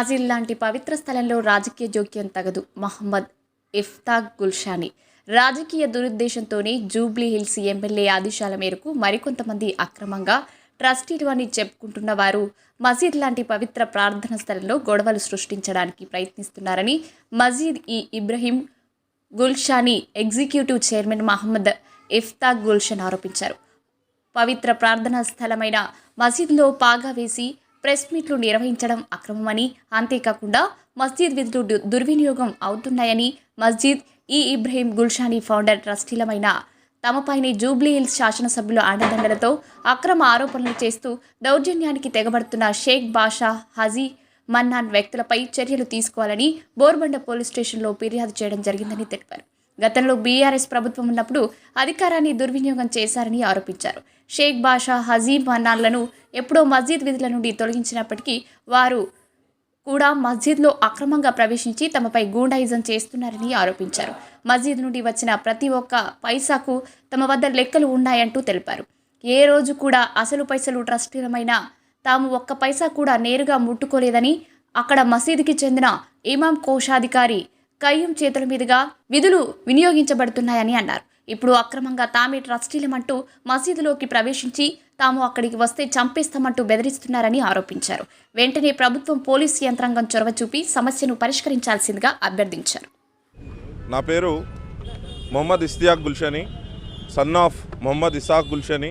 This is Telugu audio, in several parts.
ఫాజిల్ లాంటి పవిత్ర స్థలంలో రాజకీయ జోక్యం తగదు. మహమ్మద్ ఇఫ్తాక్ గుల్షాని. రాజకీయ దురుద్దేశంతోనే జూబ్లీ హిల్స్ ఎమ్మెల్యే ఆదేశాల మేరకు మరికొంతమంది అక్రమంగా ట్రస్టీలు అని చెప్పుకుంటున్న వారు మసీద్ లాంటి పవిత్ర ప్రార్థన స్థలంలో గొడవలు సృష్టించడానికి ప్రయత్నిస్తున్నారని మజీద్ ఈ ఇబ్రహీం గుల్షాని ఎగ్జిక్యూటివ్ చైర్మన్ మహమ్మద్ ఇఫ్తాక్ గుల్షన్ ఆరోపించారు. పవిత్ర ప్రార్థనా స్థలమైన మసీద్లో పాగా వేసి ప్రెస్ మీట్లు నిర్వహించడం అక్రమమని అంతేకాకుండా మస్జిద్ విధులు దుర్వినియోగం అవుతున్నాయని మస్జిద్ ఈ ఇబ్రహీం గుల్షానీ ఫౌండర్ ట్రస్టీలమైన తమపైనే జూబ్లీ హిల్స్ శాసనసభ్యుల అండదండలతో అక్రమ ఆరోపణలు చేస్తూ దౌర్జన్యానికి తెగబడుతున్న షేక్ బాషా హజీ మన్నాన్ వ్యక్తులపై చర్యలు తీసుకోవాలని బోర్బండ పోలీస్ స్టేషన్లో ఫిర్యాదు చేయడం జరిగిందని తెలిపారు. గతంలో బీఆర్ఎస్ ప్రభుత్వం ఉన్నప్పుడు అధికారాన్ని దుర్వినియోగం చేశారని ఆరోపించారు. షేక్ బాషా హజీబ్ మన్నాన్లను ఎప్పుడో మస్జిద్ విధుల నుండి తొలగించినప్పటికీ వారు కూడా మస్జిద్లో అక్రమంగా ప్రవేశించి తమపై గూండాయిజం చేస్తున్నారని ఆరోపించారు. మస్జిద్ నుండి వచ్చిన ప్రతి ఒక్క పైసాకు తమ వద్ద లెక్కలు ఉన్నాయంటూ తెలిపారు. ఏ రోజు కూడా అసలు పైసలు ట్రస్టీలమైన తాము ఒక్క పైసా కూడా నేరుగా ముట్టుకోలేదని అక్కడ మసీదుకి చెందిన ఇమాం కోశాధికారి కయ్యం చేతుల మీదుగా విధులు వినియోగించబడుతున్నాయని అన్నారు. ఇప్పుడు అక్రమంగా తామే ట్రస్టీలమంటూ మసీదులోకి ప్రవేశించి తాము అక్కడికి వస్తే చంపేస్తామంటూ బెదిరిస్తున్నారని ఆరోపించారు. వెంటనే ప్రభుత్వం పోలీసు యంత్రాంగం చొరవ చూపి సమస్యను పరిష్కరించాల్సిందిగా అభ్యర్థించారు. నా పేరు మొహమ్మద్ ఇస్తియాక్ గుల్షని సన్ ఆఫ్ మొహమ్మద్ ఇసాక్ గుల్షని.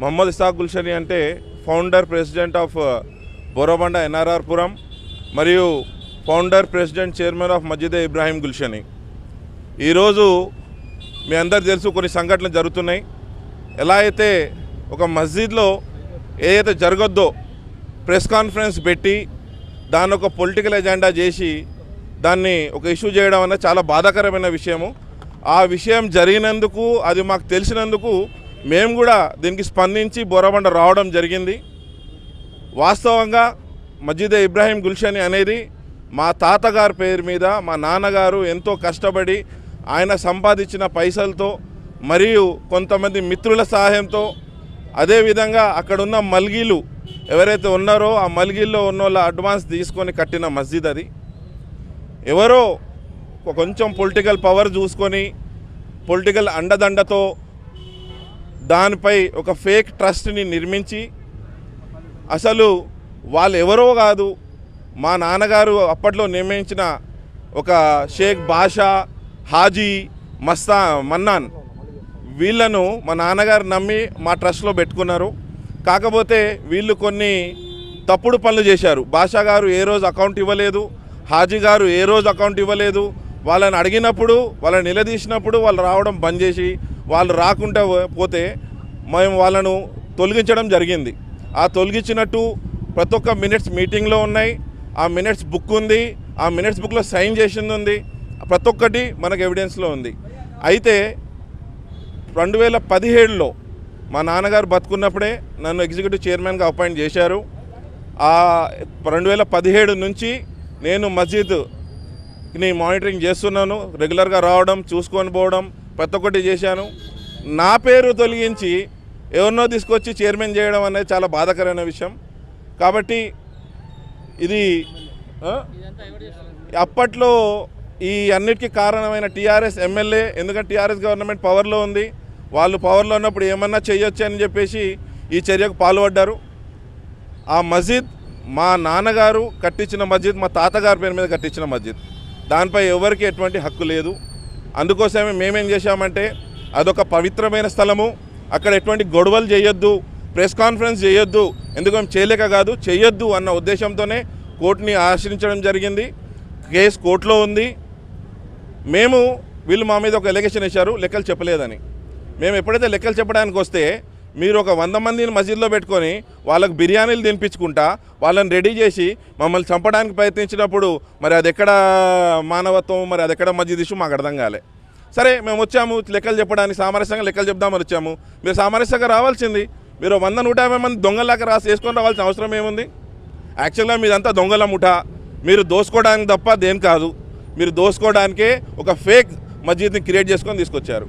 మొహమ్మద్ ఇసాక్ గుల్షని అంటే founder president of uh, Borabanda NRR Puram మరియు founder president chairman of Masjide Ibrahim Gulshani ఈరోజు మీ అందరు తెలుసు కొన్ని సంఘటనలు జరుగుతున్నాయి. ఎలా అయితే ఒక మస్జిద్లో ఏదైతే జరగొద్దో ప్రెస్ కాన్ఫరెన్స్ పెట్టి దాన్ని ఒక పొలిటికల్ ఎజెండా చేసి దాన్ని ఒక ఇష్యూ చేయడం అనేది చాలా బాధాకరమైన విషయము. ఆ విషయం జరిగినందుకు అది మాకు తెలిసినందుకు మేము కూడా దీనికి స్పందించి బోరబండ రావడం జరిగింది. వాస్తవంగా మజీదే ఇబ్రాహీం గుల్షని అనేది మా తాతగారి పేరు మీద మా నాన్నగారు ఎంతో కష్టపడి ఆయన సంపాదించిన పైసలతో మరియు కొంతమంది మిత్రుల సహాయంతో అదేవిధంగా అక్కడున్న మల్గీలు ఎవరైతే ఉన్నారో ఆ మల్గీల్లో ఉన్న అడ్వాన్స్ తీసుకొని కట్టిన మస్జిద్ అది. ఎవరో కొంచెం పొలిటికల్ పవర్ చూసుకొని పొలిటికల్ అండదండతో దానిపై ఒక ఫేక్ ట్రస్ట్ని నిర్మించి అసలు వాళ్ళు ఎవరో కాదు మా నాన్నగారు అప్పట్లో నియమించిన ఒక షేక్ బాషా హాజీ మస్తా మన్నాన్ వీళ్ళను మా నాన్నగారు నమ్మి మా ట్రస్ట్లో పెట్టుకున్నారు. కాకపోతే వీళ్ళు కొన్ని తప్పుడు పనులు చేశారు. బాషా గారు ఏ రోజు అకౌంట్ ఇవ్వలేదు హాజీ గారు ఏ రోజు అకౌంట్ ఇవ్వలేదు వాళ్ళని అడిగినప్పుడు వాళ్ళని నిలదీసినప్పుడు వాళ్ళు రావడం బంద్ చేసి వాళ్ళు రాకుండా పోతే మేము వాళ్ళను తొలగించడం జరిగింది. ఆ తొలగించినట్టు ప్రతి ఒక్క మినిట్స్ మీటింగ్లో ఉన్నాయి. ఆ మినిట్స్ బుక్ ఉంది ఆ మినిట్స్ బుక్లో సైన్ చేసింది ఉంది ప్రతి ఒక్కటి మనకు ఎవిడెన్స్లో ఉంది. అయితే రెండు వేల పదిహేడులో మా నాన్నగారు బతుకున్నప్పుడే నన్ను ఎగ్జిక్యూటివ్ చైర్మన్గా అపాయింట్ చేశారు. ఆ రెండు వేల పదిహేడు నుంచి నేను మస్జిద్ని మానిటరింగ్ చేస్తున్నాను రెగ్యులర్గా రావడం చూసుకొని పోవడం ప్రతి ఒక్కటి చేశాను. నా పేరు తొలగించి ఎవరినో తీసుకొచ్చి చైర్మన్ చేయడం అనేది చాలా బాధాకరమైన విషయం. కాబట్టి ఇది అప్పట్లో ఈ అన్నిటికీ కారణమైన టీఆర్ఎస్ ఎమ్మెల్యే ఎందుకంటే టీఆర్ఎస్ గవర్నమెంట్ పవర్లో ఉంది. వాళ్ళు పవర్లో ఉన్నప్పుడు ఏమన్నా చేయొచ్చు అని చెప్పేసి ఈ చర్యకు పాల్పడ్డారు. ఆ మస్జిద్ మా నాన్నగారు కట్టించిన మస్జిద్ మా తాతగారి పేరు మీద కట్టించిన మస్జిద్ దానిపై ఎవరికి ఎటువంటి హక్కు లేదు. అందుకోసమే మేమేం చేశామంటే అదొక పవిత్రమైన స్థలము. అక్కడ ఎటువంటి గొడవలు చేయొద్దు. ప్రెస్ కాన్ఫరెన్స్ చేయొద్దు. ఎందుకంటే చేయలేక కాదు చేయొద్దు అన్న ఉద్దేశంతోనే కోర్టుని ఆశ్రయించడం జరిగింది. కేసు కోర్టులో ఉంది. మేము వీళ్ళు మా మీద ఒక ఎలిగేషన్ ఇచ్చారు లెక్కలు చెప్పలేదని. మేము ఎప్పుడైతే లెక్కలు చెప్పడానికి వస్తే మీరు ఒక వంద మందిని మసీద్లో పెట్టుకొని వాళ్ళకు బిర్యానీలు తినిపించుకుంటా వాళ్ళని రెడీ చేసి మమ్మల్ని చంపడానికి ప్రయత్నించినప్పుడు మరి అది ఎక్కడ మానవత్వం మరి అది ఎక్కడ మస్జిద్ ఇష్యూ మాకు అర్థం కాలే. సరే మేము వచ్చాము లెక్కలు చెప్పడానికి సామరస్యంగా లెక్కలు చెప్దామని వచ్చాము. మీరు సామరస్యంగా రావాల్సింది మీరు వంద నూట యాభై మంది దొంగలాగా రాసి వేసుకొని రావాల్సిన అవసరం ఏముంది? యాక్చువల్గా మీదంతా దొంగల ముఠ. మీరు దోసుకోవడానికి తప్ప దేని కాదు. మీరు దోసుకోవడానికే ఒక ఫేక్ మస్జిద్ని క్రియేట్ చేసుకొని తీసుకొచ్చారు.